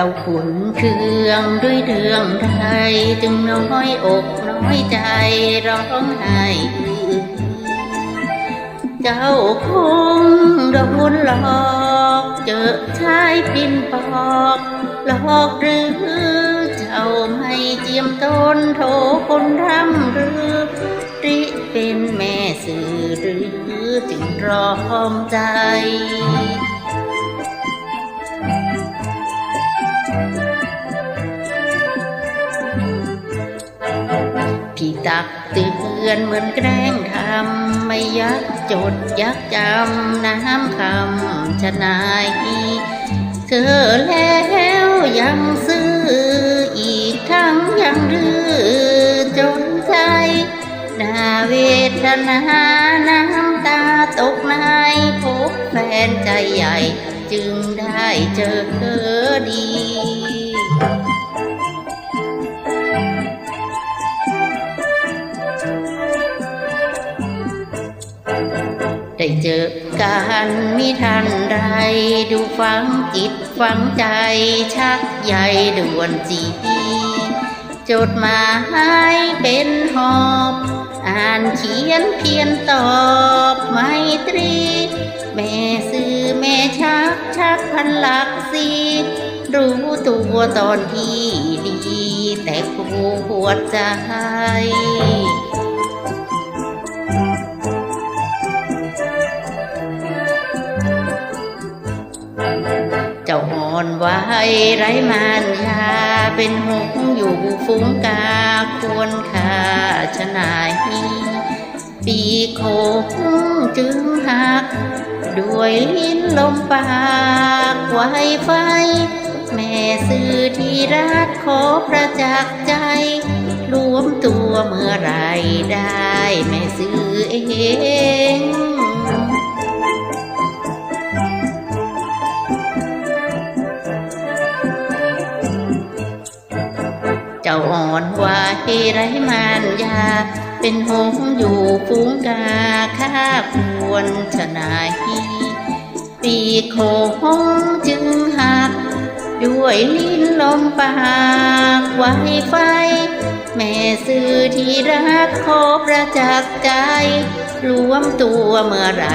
เจ้าขุนเคืองด้วยเรื่องใดจึงน้อยอกน้อยใจร้องไห้เจ้าคงโดนหลอกเจอชายปินปอกหลอกหรือเจ้าไม่เจียมตนโทคนรำหรือริเป็นแม่สื่อหรือจึงรอมใจ พี่ตักเตือนเหมือนแกล้งทำไม่ยักจดยักจำน้ำคำชะนายเธอแล้วยังซื้ออีกทั้งยังดื้อจนใจนาเวทนาน้ำตาตกในพบแฟนใจใหญ่ จึงได้เจอเธอดี ได้เจอกันมิทันไรดูฟังจิตฟังใจชักใยด่วนจีจดหมายเป็นหอบ อ่านเขียนเพียนตอบมต พันหลักสีรู้ตัวตอนที่ดี แต่ปวดใจเจ้าอ่อนไว้ไรมานยาเป็นหงอยู่ฟุ้งกาควรค่าชนายปีโคงจึงหัก ด้วยลิ้นลมปากไวไฟ แม่สื่อที่รักขอประจักษ์ใจ รวมตัวเมื่อไรได้ แม่สื่อเอง จ้าอ่อนว่าเฮไรมานยา เป็นหงอยู่ฟูงกาข้าควรชนายปีโคงจึงหัก ด้วยลิ้นลมปากไวไฟ แม่สื่อที่รักขอประจักษ์ใจ รวมตัวเมื่อไร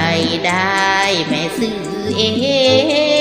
ได้ แม่สื่อเอง